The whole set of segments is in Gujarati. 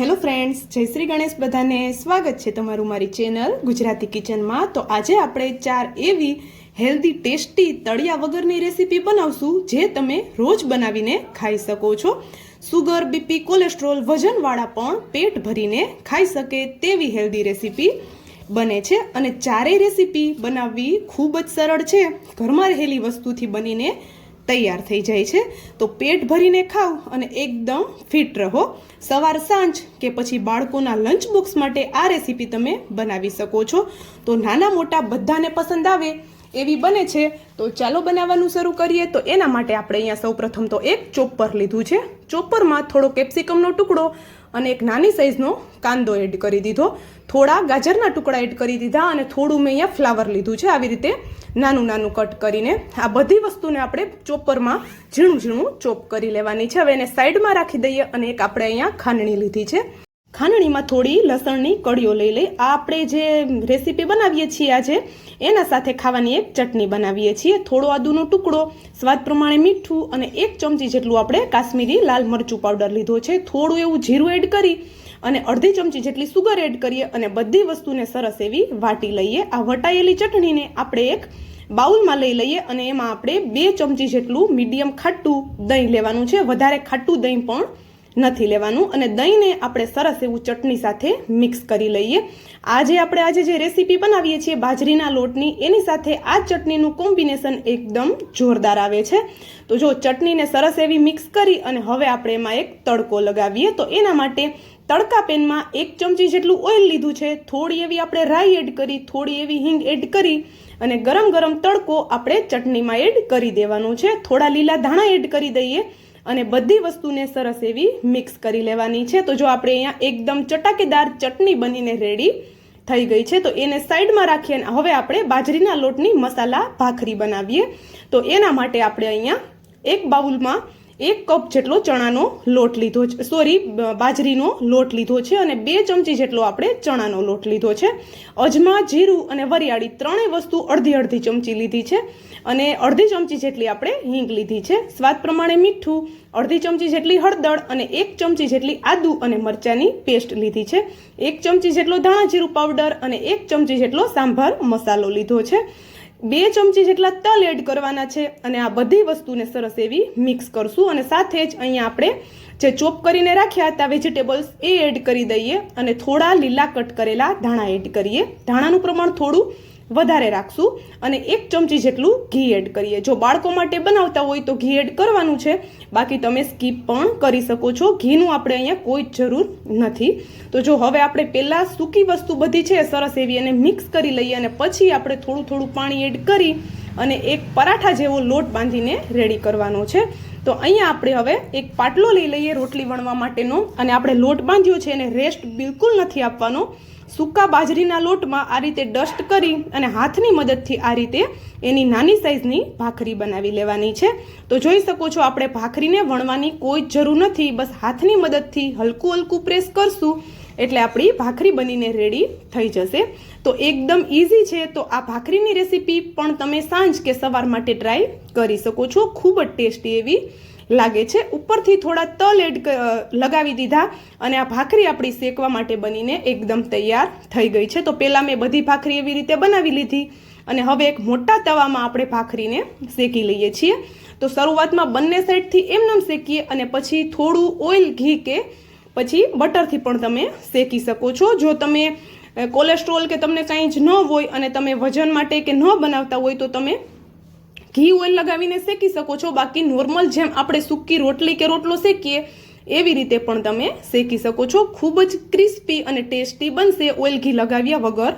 હેલો ફ્રેન્ડ્સ જય શ્રી ગણેશ બધાને સ્વાગત છે તમારું મારી ચેનલ ગુજરાતી કિચનમાં તો આજે આપણે ચાર એવી હેલ્ધી ટેસ્ટી તળિયા વગરની રેસીપી બનાવશું જે તમે રોજ બનાવીને ખાઈ શકો છો. સુગર બીપી કોલેસ્ટ્રોલ વજનવાળા પણ પેટ ભરીને ખાઈ શકે તેવી હેલ્ધી રેસીપી બને છે. અને ચારેય રેસીપી બનાવવી ખૂબ જ સરળ છે. ઘરમાં રહેલી વસ્તુથી બનીને તૈયાર થઈ જાય છે. તો પેટ ભરીને ખાવ અને એકદમ ફિટ રહો. સવાર સાંજ કે પછી બાળકોના લંચ બોક્સ માટે આ રેસીપી તમે બનાવી શકો છો. તો નાના મોટા બધાને પસંદ આવે એવી બને છે. તો ચાલો બનાવવાનું શરૂ કરીએ. તો એના માટે આપણે અહીંયા સૌપ્રથમ તો એક ચોપર લીધું છે. ચોપરમાં થોડો કેપ્સિકમનો ટુકડો અને એક નાની સાઇઝનો કાંદો એડ કરી દીધો. થોડા ગાજરના ટુકડા એડ કરી દીધા અને થોડું મેં અહીંયા ફ્લાવર લીધું છે. આવી રીતે નાનું નાનું કટ કરીને આ બધી વસ્તુને આપણે ચોપરમાં ઝીણું ઝીણું ચોપ કરી લેવાની છે. હવે એને સાઈડમાં રાખી દઈએ અને એક આપણે અહીંયા ખાંડણી લીધી છે. ખાંડણીમાં થોડી લસણની કળીઓ લઈ લઈ. આ આપણે જે રેસીપી બનાવીએ છીએ આજે, એના સાથે ખાવાની એક ચટણી બનાવીએ છીએ. થોડો આદુનો ટુકડો, સ્વાદ પ્રમાણે મીઠું અને એક ચમચી જેટલું આપણે કાશ્મીરી લાલ મરચું પાવડર લીધો છે. થોડું એવું જીરું એડ કરી અને અડધી ચમચી જેટલી સુગર એડ કરીએ અને બધી વસ્તુને સરસ એવી વાટી લઈએ. આ વટાયેલી ચટણીને આપણે એક બાઉલમાં લઈ લઈએ અને એમાં આપણે બે ચમચી જેટલું મીડિયમ ખાટું દહીં લેવાનું છે. વધારે ખાટું દહીં પણ નથી લેવાનું. અને દહીંને આપણે સરસ એવું ચટણી સાથે મિક્સ કરી લઈએ. આજે આપણે આજે જે રેસીપી બનાવીએ છીએ બાજરીના લોટની, એની સાથે આ ચટણીનું કોમ્બિનેશન એકદમ જોરદાર આવે છે. તો જો ચટણીને સરસ એવી મિક્સ કરી અને હવે આપણે એમાં એક તડકો લગાવીએ, તો એના માટે તડકા પેનમાં એક ચમચી જેટલું ઓઇલ લીધું છે, થોડી એવી આપણે રાઈ એડ કરી, થોડી એવી હિંગ એડ કરી અને ગરમ ગરમ તડકો આપણે ચટણીમાં એડ કરી દેવાનો છે. થોડા લીલા ધાણા એડ કરી દઈએ અને બધી વસ્તુને સરસ એવી મિક્સ કરી લેવાની છે. તો જો આપણે અહીંયા એકદમ ચટાકેદાર ચટણી બનીને રેડી થઈ ગઈ છે, તો એને સાઈડમાં રાખીએ અને હવે આપણે બાજરીના લોટની મસાલા ભાખરી બનાવીએ. તો એના માટે આપણે અહીંયા એક બાઉલમાં એક કપ જેટલો ચણાનો લોટ લીધો છે. સોરી બાજરીનો લોટ લીધો છે અને બે ચમચી જેટલો આપણે ચણાનો લોટ લીધો છે. અજમા, જીરું અને વરિયાળી ત્રણેય વસ્તુ અડધી અડધી ચમચી લીધી છે અને અડધી ચમચી જેટલી આપણે હિંગ લીધી છે. સ્વાદ પ્રમાણે મીઠું, અડધી ચમચી જેટલી હળદર અને એક ચમચી જેટલી આદુ અને મરચાંની પેસ્ટ લીધી છે. એક ચમચી જેટલો ધાણા જીરું પાવડર અને એક ચમચી જેટલો સાંભાર મસાલો લીધો છે. બે ચમચી જેટલા તલ એડ કરવાના છે અને આ બધી વસ્તુને સરસ એવી મિક્સ કરશું અને સાથે જ અહીંયા આપણે જે ચોપ કરીને રાખ્યા હતા, વેજીટેબલ્સ એ એડ કરી દઈએ અને થોડા લીલા કટ કરેલા ધાણા એડ કરીએ. ધાણાનું પ્રમાણ થોડું વધારે રાખશું અને એક ચમચી જેટલું ઘી એડ કરીએ. જો બાળકો માટે બનાવતા હોય તો ઘી એડ કરવાનું છે. બાકી તમે સ્કીપ પણ કરી શકો છો. ઘીનું આપણે અહીંયા કોઈ જરૂર નથી. તો જો હવે આપણે પહેલાં સૂકી વસ્તુ બધી છે સરસ એવી એને મિક્સ કરી લઈએ અને પછી આપણે થોડું થોડું પાણી એડ કરી અને એક પરાઠા જેવો લોટ બાંધીને રેડી કરવાનો છે. તો અહીંયા આપણે હવે એક પાટલો લઈ લઈએ રોટલી વણવા માટેનો. અને આપણે લોટ બાંધ્યો છે એને રેસ્ટ બિલકુલ નથી આપવાનો. સૂકા બાજરીના લોટમાં આ રીતે ડસ્ટ કરી અને હાથની મદદથી આ રીતે એની નાની સાઇઝની ભાખરી બનાવી લેવાની છે. તો જોઈ શકો છો, આપણે ભાખરીને વણવાની કોઈ જ જરૂર નથી. બસ હાથની મદદથી હલકું હલકું પ્રેસ કરશું, એટલે આપણી ભાખરી બનીને રેડી થઈ જશે. તો એકદમ ઇઝી છે, તો આ ભાખરીની રેસીપી પણ તમે સાંજ કે સવાર માટે ટ્રાય કરી શકો છો. ખૂબ જ ટેસ્ટી એવી લાગે છે. ઉપરથી થોડા તલ એડ લગાવી દીધા અને આ ભાખરી આપણી શેકવા માટે બનીને એકદમ તૈયાર થઈ ગઈ છે. તો પહેલાં મેં બધી ભાખરી એવી રીતે બનાવી લીધી અને હવે એક મોટા તવામાં આપણે ભાખરીને શેકી લઈએ છીએ. તો શરૂઆતમાં બંને સાઈડથી એમનેમ શેકીએ અને પછી થોડું ઓઇલ ઘી કે પછી બટરથી પણ તમે શેકી શકો છો. જો તમે કોલેસ્ટ્રોલ કે તમને કાંઈ જ ન હોય અને તમે વજન માટે કે ન બનાવતા હોય તો તમે ઘી ઓઇલ લગાવીને શેકી શકો છો. બાકી નોર્મલ જેમ આપણે સૂકી રોટલી કે રોટલો શેકીએ, એવી રીતે પણ તમે શેકી શકો છો. ખૂબ જ ક્રિસ્પી અને ટેસ્ટી બનશે ઓઇલ ઘી લગાવ્યા વગર.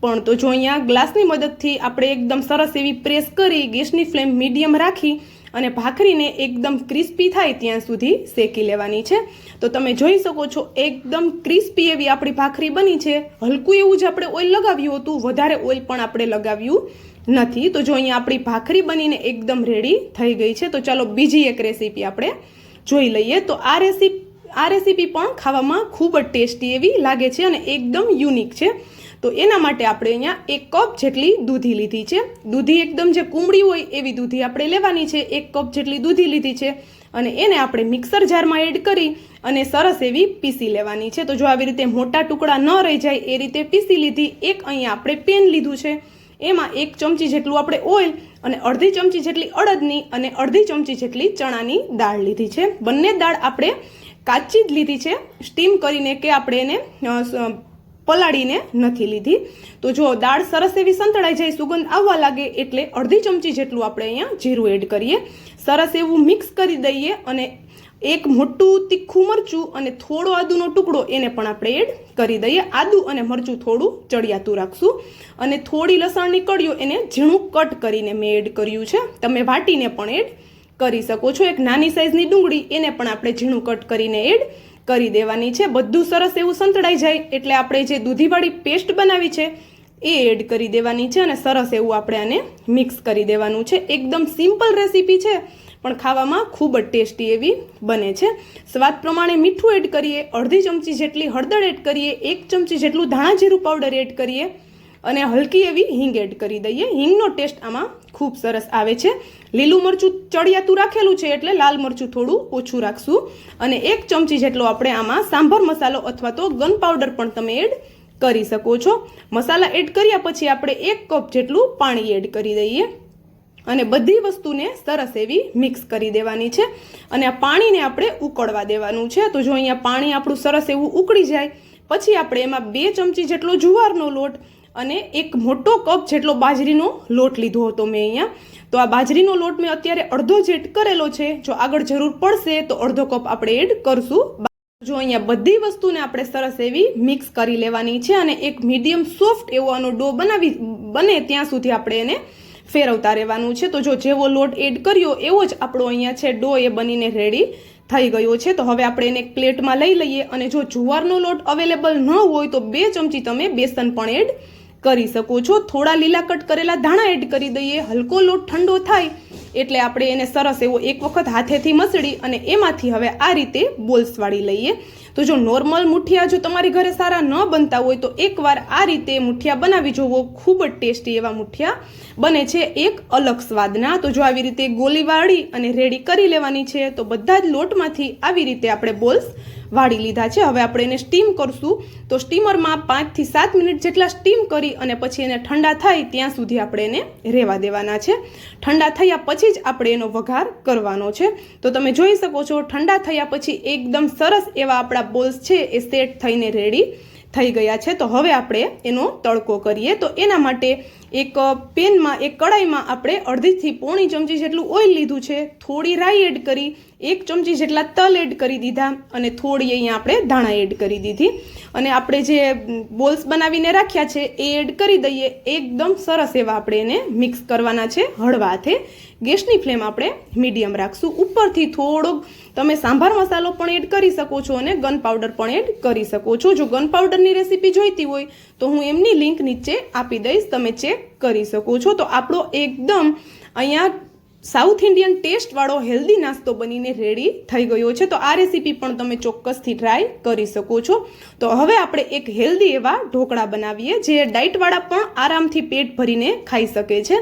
પણ તો જો અહીંયા ગ્લાસની મદદથી આપણે એકદમ સરસ એવી પ્રેસ કરી, ગેસની ફ્લેમ મીડિયમ રાખી અને ભાખરીને એકદમ ક્રિસ્પી થાય ત્યાં સુધી શેકી લેવાની છે. તો તમે જોઈ શકો છો, એકદમ ક્રિસ્પી એવી આપણી ભાખરી બની છે. હલકું એવું જ આપણે ઓઇલ લગાવ્યું હતું. વધારે ઓઇલ પણ આપણે લગાવ્યું નથી. તો જો અહીંયા આપણી ભાખરી બનીને એકદમ રેડી થઈ ગઈ છે, તો ચાલો બીજી એક રેસીપી આપણે જોઈ લઈએ. તો આ રેસીપી આ રેસીપી પણ ખાવામાં ખૂબ જ ટેસ્ટી એવી લાગે છે અને એકદમ યુનિક છે. તો એના માટે આપણે અહીંયા એક કપ જેટલી દૂધી લીધી છે. દૂધી એકદમ જે કુમળી હોય એવી દૂધી આપણે લેવાની છે. એક કપ જેટલી દૂધી લીધી છે અને એને આપણે મિક્સર જારમાં એડ કરી અને સરસ એવી પીસી લેવાની છે. તો જો આવી રીતે મોટા ટુકડા ન રહી જાય, એ રીતે પીસી લીધી. એક અહીંયા આપણે પેન લીધું છે. એમાં એક ચમચી જેટલું આપણે ઓઇલ અને અડધી ચમચી જેટલી અડદની અને અડધી ચમચી જેટલી ચણાની દાળ લીધી છે. બંને દાળ આપણે કાચી જ લીધી છે. સ્ટીમ કરીને કે આપણે એને પલાળીને નથી લીધી. તો જો દાળ સરસ એવી સંતળાઈ જાય, સુગંધ આવવા લાગે, એટલે અડધી ચમચી જેટલું આપણે અહીંયા જીરું એડ કરીએ. સરસ એવું મિક્સ કરી દઈએ અને એક મોટું તીખું મરચું અને થોડો આદુનો ટુકડો એને પણ આપણે એડ કરી દઈએ. આદુ અને મરચું થોડું ચડિયાતું રાખશું. અને થોડી લસણની કળીઓ એને ઝીણું કટ કરીને મેં એડ કર્યું છે. તમે વાટીને પણ એડ કરી શકો છો. એક નાની સાઇઝની ડુંગળી એને પણ આપણે ઝીણું કટ કરીને એડ કરી દેવાની છે. બધું સરસ એવું સંતળાઈ જાય એટલે આપણે જે દૂધીવાળી પેસ્ટ બનાવી છે, એ એડ કરી દેવાની છે અને સરસ એવું આપણે આને મિક્સ કરી દેવાનું છે. એકદમ સિમ્પલ રેસીપી છે, પણ ખાવામાં ખૂબ જ ટેસ્ટી એવી બને છે. સ્વાદ પ્રમાણે મીઠું એડ કરીએ, અડધી ચમચી જેટલી હળદર એડ કરીએ, એક ચમચી જેટલું ધાણા જીરું પાવડર એડ કરીએ અને હલકી એવી હિંગ એડ કરી દઈએ. હિંગનો ટેસ્ટ આમાં ખૂબ સરસ આવે છે. લીલું મરચું ચડિયાતું રાખેલું છે એટલે લાલ મરચું થોડું ઓછું રાખશું. અને એક ચમચી જેટલો આપણે આમાં સાંભર મસાલો અથવા તો ગન પાવડર પણ તમે એડ કરી શકો છો. મસાલા એડ કર્યા પછી આપણે એક કપ જેટલું પાણી એડ કરી દઈએ. અને બધી વસ્તુને સરસ એવી મિક્સ કરી દેવાની છે. અને આ પાણીને આપણે ઉકળવા દેવાનું છે. તો જો અહીંયા પાણી આપણું સરસ એવું ઉકળી જાય, પછી આપણે એમાં બે ચમચી જેટલો જુવારનો લોટ અને એક મોટો કપ જેટલો બાજરીનો લોટ લીધો હતો મેં અહીંયા. તો આ બાજરીનો લોટ મેં અત્યારે અડધો જેટ કરેલો છે. જો આગળ જરૂર પડશે તો અડધો કપ આપણે એડ કરશું. જો અહીંયા બધી વસ્તુને આપણે સરસ એવી મિક્સ કરી લેવાની છે અને એક મીડિયમ સોફ્ટ એવો આનો ડો બનાવી, બને ત્યાં સુધી આપણે એને ફેરવતા રહેવાનું છે. તો જો જેવો લોટ એડ કર્યો એવો જ આપણો અહીંયા છે, ડો એ બનીને રેડી થઈ ગયો છે. તો હવે આપણે એને એક પ્લેટમાં લઈ લઈએ અને જો જુવારનો લોટ અવેલેબલ ન હોય તો બે ચમચી તમે બેસન પણ એડ કરી શકો છો. થોડા લીલા કટ કરેલા ધાણા એડ કરી દઈએ. હલકો લોટ ઠંડો થાય એટલે આપણે એને સરસ એવો એક વખત હાથેથી મસળી અને એમાંથી હવે આ રીતે બોલ્સ વાળી લઈએ. તો જો નોર્મલ મુઠિયા જો તમારી ઘરે સારા ન બનતા હોય તો એકવાર આ રીતે મુઠિયા બનાવી જોવો. ખૂબ જ ટેસ્ટી એવા મુઠિયા બને છે એક અલગ સ્વાદના. તો જો આવી રીતે ગોલીવાળી અને રેડી કરી લેવાની છે તો બધા જ લોટમાંથી આવી રીતે આપણે બોલ્સ વાળી લીધા છે. હવે આપણે એને સ્ટીમ કરશું. તો સ્ટીમરમાં પાંચથી સાત મિનિટ જેટલા સ્ટીમ કરી અને પછી એને ઠંડા થાય ત્યાં સુધી આપણે એને રહેવા દેવાના છે. ઠંડા થયા પછી જ આપણે એનો વઘાર કરવાનો છે. તો તમે જોઈ શકો છો, ઠંડા થયા પછી એકદમ સરસ એવા આપણા બોલ્સ છે એ સેટ થઈને રેડી થઈ ગયા છે. તો હવે આપણે એનો તડકો કરીએ. તો એના માટે એક પેનમાં, એક કડાઈમાં આપણે અડધીથી પોણી ચમચી જેટલું ઓઇલ લીધું છે. થોડી રાઈ એડ કરી, એક ચમચી જેટલા તલ એડ કરી દીધા અને થોડી અહીંયા આપણે ધાણા એડ કરી દીધી. અને આપણે જે બોલ્સ બનાવીને રાખ્યા છે, એ એડ કરી દઈએ. એકદમ સરસ એવા આપણે એને મિક્સ કરવાના છે હળવા હાથે. ગેસની ફ્લેમ આપણે મીડિયમ રાખશું. ઉપરથી થોડોક તમે સાંભાર મસાલો પણ એડ કરી શકો છો અને ગન પાવડર પણ એડ કરી શકો છો. જો ગન પાવડરની રેસીપી જોઈતી હોય તો હું એમની લિંક નીચે આપી દઈશ. તમે ચેક કરી શકો છો. તો આપણો એકદમ અહીંયા સાઉથ ઇન્ડિયન ટેસ્ટવાળો હેલ્ધી નાસ્તો બનીને રેડી થઈ ગયો છે. તો આ રેસીપી પણ તમે ચોક્કસથી ટ્રાય કરી શકો છો. તો હવે આપણે એક હેલ્ધી એવા ઢોકળા બનાવીએ જે ડાયટવાળા પણ આરામથી પેટ ભરીને ખાઈ શકે છે.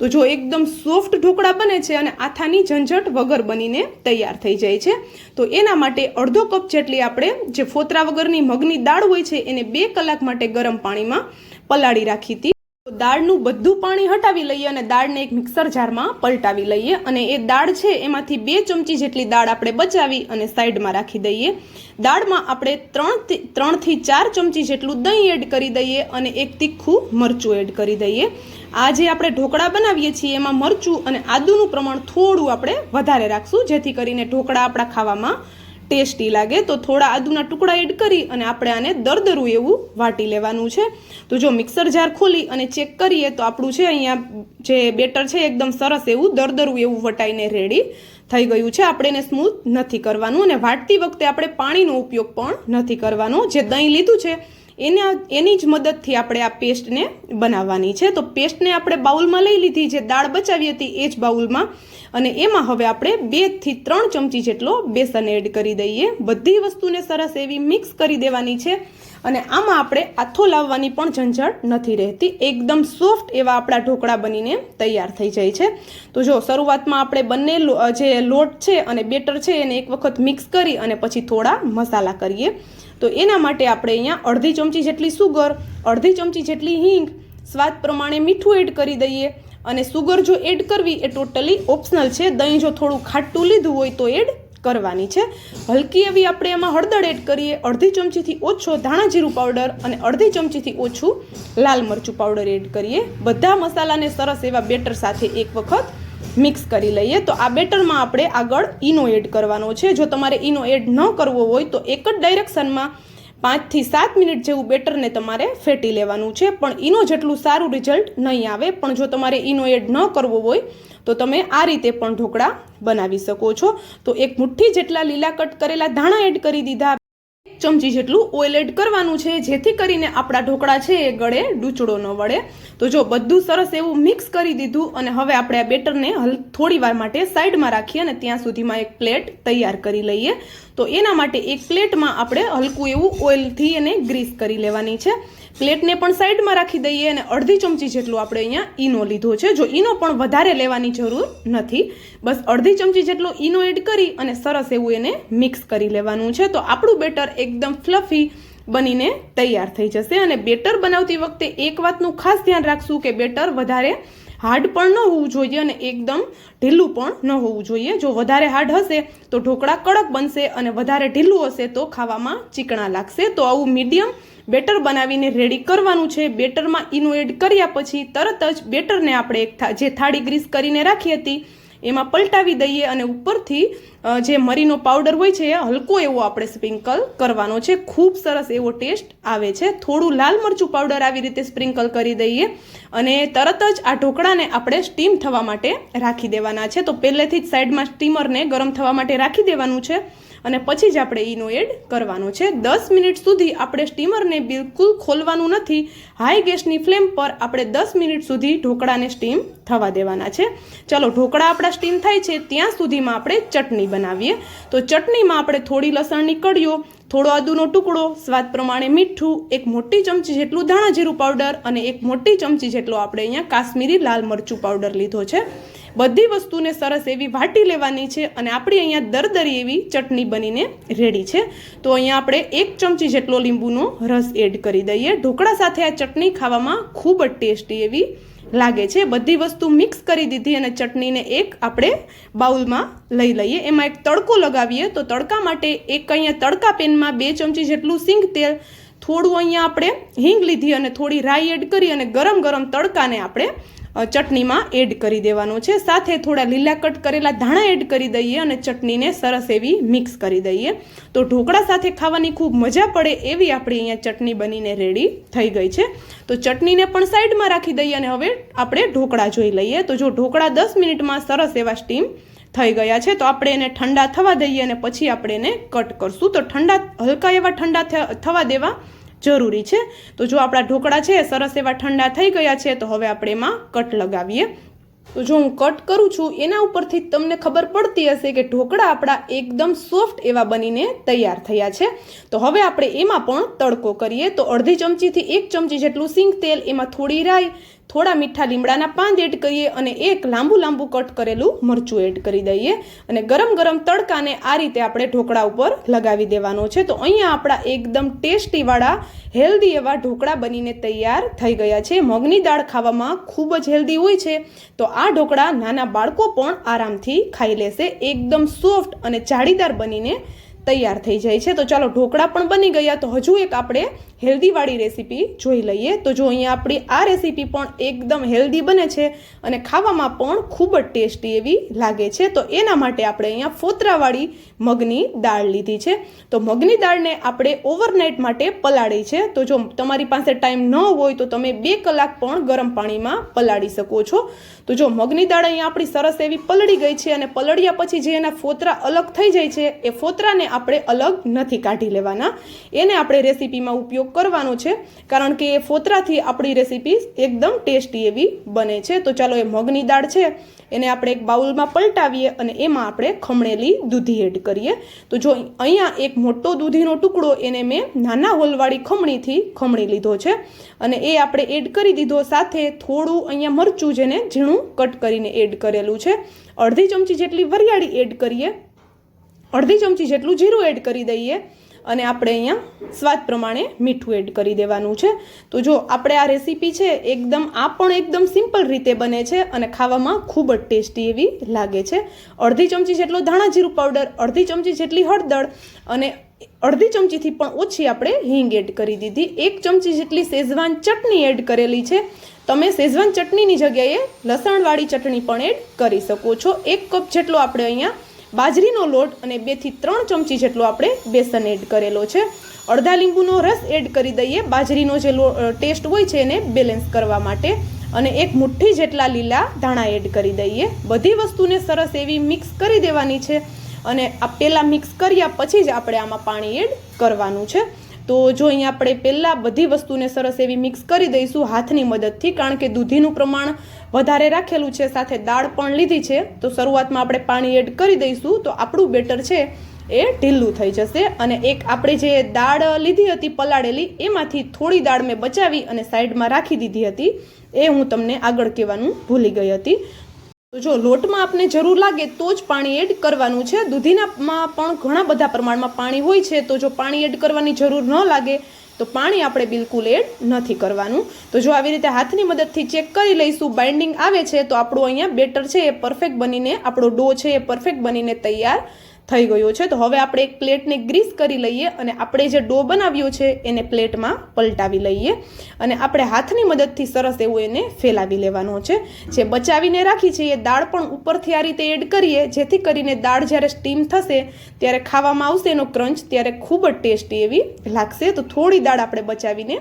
તો જો એકદમ સોફ્ટ ઢોકળા બને છે અને આથાની ઝંઝટ વગર બનીને તૈયાર થઈ જાય છે. તો એના માટે અડધો કપ જેટલી આપણે જે ફોતરા વગરની મગની દાળ હોય છે એને બે કલાક માટે ગરમ પાણીમાં પલાળી રાખી હતી. દાળનું બધું પાણી હટાવી લઈએ અને દાળને એક મિક્સર જારમાં પલટાવી લઈએ અને એ દાળ છે એમાંથી બે ચમચી જેટલી દાળ આપણે બચાવી અને સાઈડમાં રાખી દઈએ. દાળમાં આપણે ત્રણ ત્રણથી ચાર ચમચી જેટલું દહીં એડ કરી દઈએ અને એક તીખું મરચું એડ કરી દઈએ. આ જે આપણે ઢોકળા બનાવીએ છીએ એમાં મરચું અને આદુનું પ્રમાણ થોડું આપણે વધારે રાખશું, જેથી કરીને ઢોકળા આપણા ખાવામાં ટેસ્ટી લાગે, તો થોડા આદુના ટુકડા એડ કરી અને આપણે આને દરદરું એવું વાટી લેવાનું છે. તો જો મિક્સર જાર ખોલી અને ચેક કરીએ, તો આપણું છે અહીંયા જે બેટર છે, એકદમ સરસ એવું દરદરું એવું વટાઈને રેડી થઈ ગયું છે. આપણે એને સ્મૂથ નથી કરવાનું અને વાટતી વખતે આપણે પાણીનો ઉપયોગ પણ નથી કરવાનો. જે દહીં લીધું છે એના એની જ મદદથી આપણે આ પેસ્ટને બનાવવાની છે. તો પેસ્ટને આપણે બાઉલમાં લઈ લીધી, જે દાળ બચાવી હતી એ જ બાઉલમાં. અને એમાં હવે આપણે બેથી ત્રણ ચમચી જેટલો બેસન એડ કરી દઈએ. બધી વસ્તુને સરસ એવી મિક્સ કરી દેવાની છે. અને આમાં આપણે આથો લાવવાની પણ ઝંઝટ નથી રહેતી. એકદમ સોફ્ટ એવા આપણા ઢોકળા બનીને તૈયાર થઈ જાય છે. તો જો શરૂઆતમાં આપણે બંને જે લોટ છે અને બેટર છે એને એક વખત મિક્સ કરી અને પછી થોડા મસાલા કરીએ. તો એના માટે આપણે અહીંયા અડધી ચમચી જેટલી સુગર, અડધી ચમચી જેટલી હિંગ, સ્વાદ પ્રમાણે મીઠું એડ કરી દઈએ. અને સુગર જો એડ કરવી એ ટોટલી ઓપ્શનલ છે. દહીં જો થોડું ખાટું લીધું હોય તો એડ કરવાની છે. હલકી એવી આપણે એમાં હળદર એડ કરીએ. અડધી ચમચીથી ઓછો ધાણા જીરું પાવડર અને અડધી ચમચીથી ઓછું લાલ મરચું પાવડર એડ કરીએ. બધા મસાલાને સરસ એવા બેટર સાથે એક વખત મિક્સ કરી લઈએ. તો આ બેટરમાં આપણે આગળ ઈનો એડ કરવાનો છે. જો તમારે ઈનો એડ ન કરવો હોય તો એક જ ડાયરેક્શનમાં પાંચથી સાત મિનિટ જેવું બેટરને તમારે ફેટી લેવાનું છે. પણ ઈનો જેટલું સારું રિઝલ્ટ નહીં આવે. પણ જો તમારે ઈનો એડ ન કરવો હોય તો તમે આ રીતે પણ ઢોકળા બનાવી શકો છો. તો એક મુઠ્ઠી જેટલા લીલા કટ કરેલા ધાણા એડ કરી દીધા. ચમચી જેટલું ઓઇલ એડ કરવાનું છે, જેથી કરીને આપણા ઢોકળા છે એ ગળે ડૂચડો ન વળે. તો જો બધું સરસ એવું મિક્સ કરી દીધું અને હવે આપણે આ બેટરને હલ થોડી વાર માટે સાઈડમાં રાખીએ અને ત્યાં સુધીમાં એક પ્લેટ તૈયાર કરી લઈએ. તો એના માટે એક પ્લેટમાં આપણે હલકું એવું ઓઇલથી એને ગ્રીસ કરી લેવાની છે. પ્લેટને પણ સાઈડમાં રાખી દઈએ અને અડધી ચમચી જેટલું આપણે અહીંયા ઈનો લીધો છે. જો ઈનો પણ વધારે લેવાની જરૂર નથી, બસ અડધી ચમચી જેટલો ઈનો એડ કરી અને સરસ એવું એને મિક્સ કરી લેવાનું છે. તો આપણું બેટર એકદમ ફ્લફી બનીને તૈયાર થઈ જશે અને બેટર બનાવતી વખતે એક વાતનું ખાસ ધ્યાન રાખશું કે બેટર વધારે હાર્ડ પણ ન હોવું જોઈએ અને એકદમ ઢીલું પણ ન હોવું જોઈએ. જો વધારે હાર્ડ હશે તો ઢોકળા કડક બનશે અને વધારે ઢીલું હશે તો ખાવામાં ચીકણા લાગશે. તો આવું મીડિયમ બેટર બનાવીને રેડી કરવાનું છે. બેટરમાં ઈનો એડ કર્યા પછી તરત જ બેટરને આપણે એક જે થાળી ગ્રીસ કરીને રાખી હતી, એમાં પલટાવી દઈએ અને ઉપરથી જે મરીનો પાવડર હોય છે, એ હલકો એવો આપણે સ્પ્રિંકલ કરવાનો છે. ખૂબ સરસ એવો ટેસ્ટ આવે છે. થોડું લાલ મરચું પાવડર આવી રીતે સ્પ્રિંકલ કરી દઈએ અને તરત જ આ ઢોકળાને આપણે સ્ટીમ થવા માટે રાખી દેવાના છે. તો પહેલેથી જ સાઈડમાં સ્ટીમરને ગરમ થવા માટે રાખી દેવાનું છે. અને પછી જ આપણે ઈનો એડ કરવાનો છે. દસ મિનિટ સુધી આપણે સ્ટીમરને બિલકુલ ખોલવાનું નથી. હાઈ ગેસની ફ્લેમ પર આપણે દસ મિનિટ સુધી ઢોકળાને સ્ટીમ થવા દેવાના છે. ચલો, ઢોકળા આપણા સ્ટીમ થાય છે. ત્યાં સુધીમાં આપણે ચટણી બનાવીએ. તો ચટણીમાં આપણે થોડી લસણની કળીઓ થોડો આદુનો ટુકડો, સ્વાદ પ્રમાણે મીઠું, એક મોટી ચમચી જેટલું ધાણા જીરું પાવડર અને એક મોટી ચમચી જેટલો આપણે અહીંયા કાશ્મીરી લાલ મરચું પાવડર લીધો છે. બધી વસ્તુને સરસ એવી વાટી લેવાની છે અને આપણી અહીંયા દરદરી એવી ચટણી બનીને રેડી છે. તો અહીંયા આપણે એક ચમચી જેટલો લીંબુનો રસ એડ કરી દઈએ. ઢોકળા સાથે આ ચટણી ખાવામાં ખૂબ જ ટેસ્ટી એવી લાગે છે. બધી વસ્તુ મિક્સ કરી દીધી અને ચટણીને એક આપણે બાઉલમાં લઈ લઈએ. એમાં એક તડકો લગાવીએ તો તડકા માટે એક અહીંયા તડકા પેનમાં બે ચમચી જેટલું સિંગ તેલ, થોડું અહીંયા આપણે હિંગ લીધી અને થોડી રાઈ એડ કરી અને ગરમ ગરમ તડકાને આપણે ચટણીમાં એડ કરી દેવાનો છે. સાથે થોડા લીલા કટ કરેલા ધાણા એડ કરી દઈએ અને ચટણીને સરસ એવી મિક્સ કરી દઈએ. તો ઢોકળા સાથે ખાવાની ખૂબ મજા પડે એવી આપણી અહીંયા ચટણી બનીને રેડી થઈ ગઈ છે. તો ચટણીને પણ સાઈડમાં રાખી દઈએ અને હવે આપણે ઢોકળા જોઈ લઈએ. તો જો ઢોકળા દસ મિનિટમાં સરસ એવા સ્ટીમ થઈ ગયા છે, તો આપણે એને ઠંડા થવા દઈએ અને પછી આપણે એને કટ કરશું. તો ઠંડા, હલકા એવા ઠંડા થવા દેવા જરૂરી છે. તો જો આપણા ઢોકળા છે, સરસ એવા ઠંડા થઈ ગયા છે, તો હવે આપણે એમાં કટ લગાવીએ. તો જો હું કટ કરું છું, એના ઉપરથી તમને ખબર પડતી હશે કે ઢોકળા આપણા એકદમ સોફ્ટ એવા બનીને તૈયાર થયા છે. તો હવે આપણે એમાં પણ તડકો કરીએ. તો અડધી ચમચીથી એક ચમચી જેટલું સિંગ તેલ, એમાં થોડી રાઈ થોડા મીઠા લીમડાના પાન એડ કરીએ અને એક લાંબુ લાંબુ કટ કરેલું મરચું એડ કરી દઈએ. અને ગરમ ગરમ તડકાને આ રીતે આપણે ઢોકળા ઉપર લગાવી દેવાનો છે. તો અહીંયા આપણા એકદમ ટેસ્ટીવાળા, હેલ્ધી એવા ઢોકળા બનીને તૈયાર થઈ ગયા છે. મગની દાળ ખાવામાં ખૂબ જ હેલ્ધી હોય છે. તો આ ઢોકળા નાના બાળકો પણ આરામથી ખાઈ લેશે. એકદમ સોફ્ટ અને જાળીદાર બનીને તૈયાર થઈ જાય છે. તો ચાલો ઢોકળા પણ બની ગયા. તો હજુ એક આપણે હેલ્ધીવાળી રેસીપી જોઈ લઈએ. તો જો અહીંયા આપણી આ રેસીપી પણ એકદમ હેલ્ધી બને છે અને ખાવામાં પણ ખૂબ જ ટેસ્ટી એવી લાગે છે, તો એના માટે આપણે અહીંયા ફોતરાવાળી મગની દાળ લીધી છે. તો મગની દાળને આપણે ઓવરનાઇટ માટે પલાળી છે. તો જો તમારી પાસે ટાઈમ ન હોય તો તમે બે કલાક પણ ગરમ પાણીમાં પલાળી શકો છો. તો જો મગની દાળ અહીંયા આપણી સરસ એવી પલળી ગઈ છે અને પલળ્યા પછી જે એના ફોતરા અલગ થઈ જાય છે, એ ફોતરાને આપણે અલગ નથી કાઢી લેવાના. એને આપણે રેસીપીમાં ઉપયોગ કરવાનો છે, કારણ કે ફોતરાથી આપણી રેસીપી એકદમ ટેસ્ટી એવી બને છે. તો ચાલો એ મગની દાળ છે, એને આપણે એક બાઉલમાં પલટાવીએ અને એમાં આપણે ખમણેલી દૂધી એડ કરીએ. તો જો અહીંયા એક મોટો દૂધીનો ટુકડો એને મેં નાના હોલવાળી ખમણીથી ખમણી લીધો છે અને એ આપણે એડ કરી દીધો સાથે થોડું અહીંયા મરચું જેને ઝીણું કટ કરીને એડ કરેલું છે. અડધી ચમચી જેટલી વરિયાળી એડ કરીએ. અડધી ચમચી જેટલું જીરું એડ કરી દઈએ. અને આપણે અહીંયા સ્વાદ પ્રમાણે મીઠું એડ કરી દેવાનું છે. તો જો આપણે આ રેસીપી છે, એકદમ આ પણ એકદમ સિમ્પલ રીતે બને છે અને ખાવામાં ખૂબ જ ટેસ્ટી એવી લાગે છે. અડધી ચમચી જેટલો ધાણા જીરું પાવડર અડધી ચમચી જેટલી હળદર અને અડધી ચમચીથી પણ ઓછી આપણે હિંગ એડ કરી દીધી. એક ચમચી જેટલી શેઝવાન ચટણી એડ કરેલી છે. તમે શેઝવાન ચટણીની જગ્યાએ લસણવાળી ચટણી પણ એડ કરી શકો છો. એક કપ જેટલો આપણે અહીંયા બાજરીનો લોટ અને બેથી ત્રણ ચમચી જેટલો આપણે બેસન એડ કરેલો છે. અડધા લીંબુનો રસ એડ કરી દઈએ. બાજરીનો જે ટેસ્ટ હોય છે એને બેલેન્સ કરવા માટે અને એક મુઠ્ઠી જેટલા લીલા ધાણા એડ કરી દઈએ. બધી વસ્તુને સરસ એવી મિક્સ કરી દેવાની છે અને આ પહેલાં મિક્સ કર્યા પછી જ આપણે આમાં પાણી એડ કરવાનું છે. તો જો અહીંયા આપણે પહેલાં બધી વસ્તુને સરસ એવી મિક્સ કરી દઈશું હાથની મદદથી, કારણ કે દૂધીનું પ્રમાણ વધારે રાખેલું છે, સાથે દાળ પણ લીધી છે, તો શરૂઆતમાં આપણે પાણી એડ કરી દઈશું, તો આપણું બેટર છે એ ઢીલું થઈ જશે અને એક આપણે જે દાળ લીધી હતી પલાળેલી, એમાંથી થોડી દાળ મેં બચાવી અને સાઈડમાં રાખી દીધી હતી, એ હું તમને આગળ કહેવાનું ભૂલી ગઈ હતી. તો જો લોટમાં આપને જરૂર લાગે તો જ પાણી એડ કરવાનું છે. દૂધીનામાં પણ ઘણા બધા પ્રમાણમાં પાણી હોય છે. તો જો પાણી એડ કરવાની જરૂર ન લાગે તો પાણી આપણે બિલકુલ એડ નથી કરવાનું. તો જો આવી રીતે હાથની મદદથી ચેક કરી લઈશું, બાઇન્ડિંગ આવે છે, તો આપણું અહીંયા બેટર છે, એ પરફેક્ટ બનીને આપણો ડો છે, એ પરફેક્ટ બનીને તૈયાર થઈ ગયો છે. તો હવે આપણે એક પ્લેટને ગ્રીસ કરી લઈએ અને આપણે જે ડો બનાવ્યો છે એને પ્લેટમાં પલટાવી લઈએ અને આપણે હાથની મદદથી સરસ એવું એને ફેલાવી લેવાનો છે. જે બચાવીને રાખી છે એ દાળ પણ ઉપરથી આ રીતે એડ કરીએ, જેથી કરીને દાળ જ્યારે સ્ટીમ થશે ત્યારે ખાવામાં આવશે એનો ક્રંચ ત્યારે ખૂબ જ ટેસ્ટી એવી લાગશે. તો થોડી દાળ આપણે બચાવીને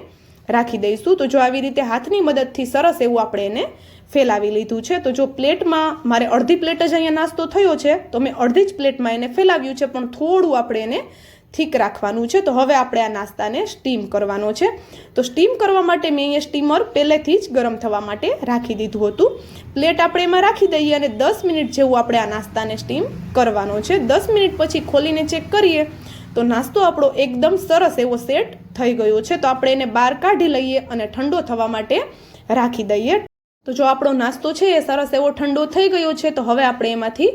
રાખી દઈશું. તો જો આવી રીતે હાથની મદદથી સરસ એવું આપણે એને ફેલાવી લીધું છે. તો જો પ્લેટમાં મારે અડધી પ્લેટ જ અહીંયા નાસ્તો થયો છે, તો મેં અડધી જ પ્લેટમાં એને ફેલાવ્યું છે, પણ થોડું આપણે એને થીક રાખવાનું છે. તો હવે આપણે આ નાસ્તાને સ્ટીમ કરવાનો છે. તો સ્ટીમ કરવા માટે મેં અહીંયા સ્ટીમર પહેલેથી જ ગરમ થવા માટે રાખી દીધું હતું. પ્લેટ આપણે એમાં રાખી દઈએ અને દસ મિનિટ જેવું આપણે આ નાસ્તાને સ્ટીમ કરવાનો છે. દસ મિનિટ પછી ખોલીને ચેક કરીએ તો નાસ્તો આપણો એકદમ સરસ એવો સેટ થઈ ગયો છે. તો આપણે એને બહાર કાઢી લઈએ અને ઠંડો થવા માટે રાખી દઈએ. તો જો આપણો નાસ્તો છે એ સરસ એવો ઠંડો થઈ ગયો છે, તો હવે આપણે એમાંથી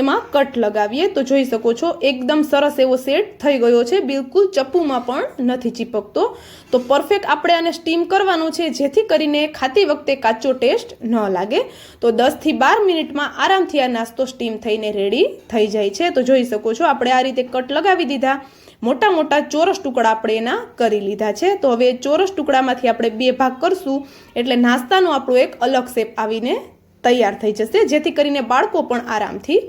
એમાં કટ લગાવીએ. તો જોઈ શકો છો, એકદમ સરસ એવો સેટ થઈ ગયો છે. બિલકુલ ચપ્પુમાં પણ નથી ચીપકતો. તો પરફેક્ટ આપણે આને સ્ટીમ કરવાનું છે, જેથી કરીને ખાતી વખતે કાચો ટેસ્ટ ન લાગે. તો દસથી બાર મિનિટમાં આરામથી આ નાસ્તો સ્ટીમ થઈને રેડી થઈ જાય છે. તો જોઈ શકો છો, આપણે આ રીતે કટ લગાવી દીધા. મોટા મોટા ચોરસ ટુકડા આપણે એના કરી લીધા છે. તો હવે ચોરસ ટુકડામાંથી આપણે બે ભાગ કરશું. એટલે નાસ્તાનો આપણો એક અલગ શેપ આવીને તૈયાર થઈ જશે. જેથી કરીને બાળકો પણ આરામથી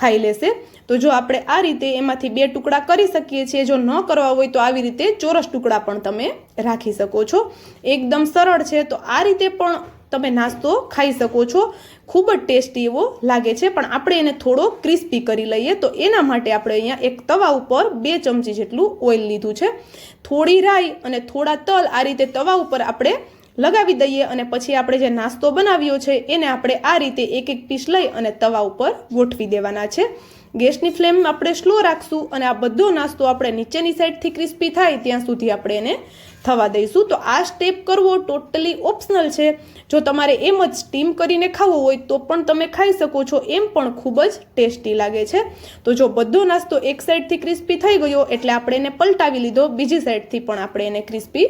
ખાઈ લેશે. તો જો આપણે આ રીતે એમાંથી બે ટુકડા કરી શકીએ છીએ, જો ન કરવા હોય તો આવી રીતે ચોરસ ટુકડા પણ તમે રાખી શકો છો. એકદમ સરળ છે. તો આ રીતે પણ તમે નાસ્તો ખાઈ શકો છો. ખૂબ જ ટેસ્ટી એવો લાગે છે. પણ આપણે એને થોડો ક્રિસ્પી કરી લઈએ તો એના માટે આપણે અહીંયા એક તવા ઉપર બે ચમચી જેટલું ઓઇલ લીધું છે. થોડી રાઈ અને થોડા તલ આ રીતે તવા ઉપર આપણે લગાવી દઈએ અને પછી આપણે જે નાસ્તો બનાવ્યો છે એને આપણે આ રીતે એક એક પીસ લઈ અને તવા ઉપર ગોઠવી દેવાના છે. ગેસની ફ્લેમ આપણે સ્લો રાખશું અને આ બધો નાસ્તો આપણે નીચેની સાઈડથી ક્રિસ્પી થાય ત્યાં સુધી આપણે એને થવા દઈશું. તો આ સ્ટેપ કરવો ટોટલી ઓપ્શનલ છે. જો તમારે એમ જ સ્ટીમ કરીને ખાવો હોય તો પણ તમે ખાઈ શકો છો. એમ પણ ખૂબ જ ટેસ્ટી લાગે છે. તો જો બધો નાસ્તો એક સાઈડથી ક્રિસ્પી થઈ ગયો, એટલે આપણે એને પલટાવી લીધો. બીજી સાઈડથી પણ આપણે એને ક્રિસ્પી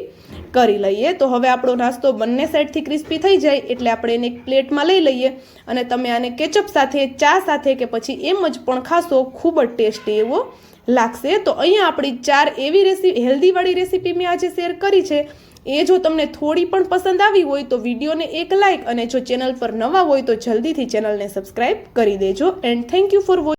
કરી લઈએ. તો હવે આપણો નાસ્તો બંને સાઈડથી ક્રિસ્પી થઈ જાય, એટલે આપણે એને એક પ્લેટમાં લઈ લઈએ. અને તમે આને કેચઅપ સાથે, ચા સાથે કે પછી એમ જ પણ ખાશો. ખૂબ જ ટેસ્ટી એવો લાગશે. તો અહીંયા આપણી ચાર એવી રેસીપી હેલ્ધીવાળી રેસીપી મેં આજે શેર કરી છે. એ જો તમને થોડી પણ પસંદ આવી હોય તો વિડીયોને એક લાઇક અને જો ચેનલ પર નવા હોય તો જલ્દીથી ચેનલને સબસ્ક્રાઇબ કરી દેજો. And thank you for watch